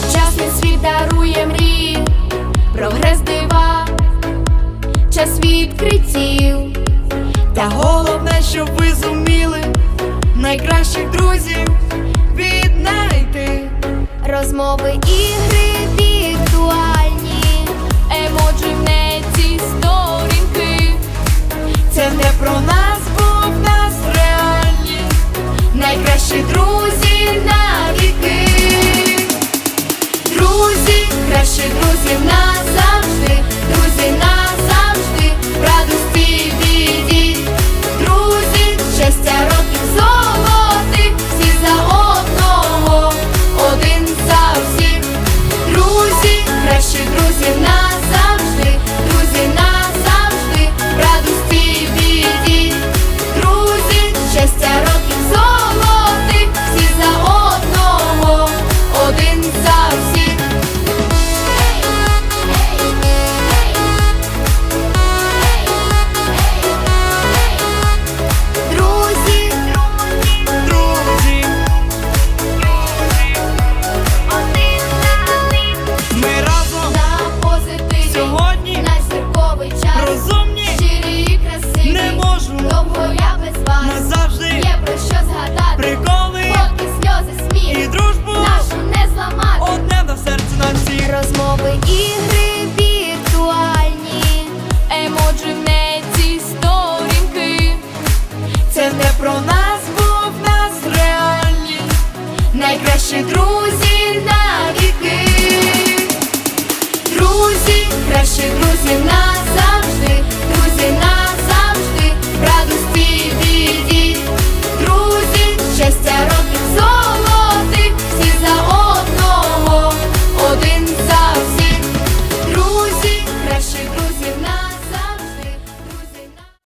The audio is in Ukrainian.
сучасний світ дарує мрії, прогрес дива, час відкриттів. Та головне, щоб ви зуміли найкращих друзів віднайти розмови ігри віртуальні, емоджі в неці сторінки. Це не про нас, бо в нас реальні, найкращі друзі.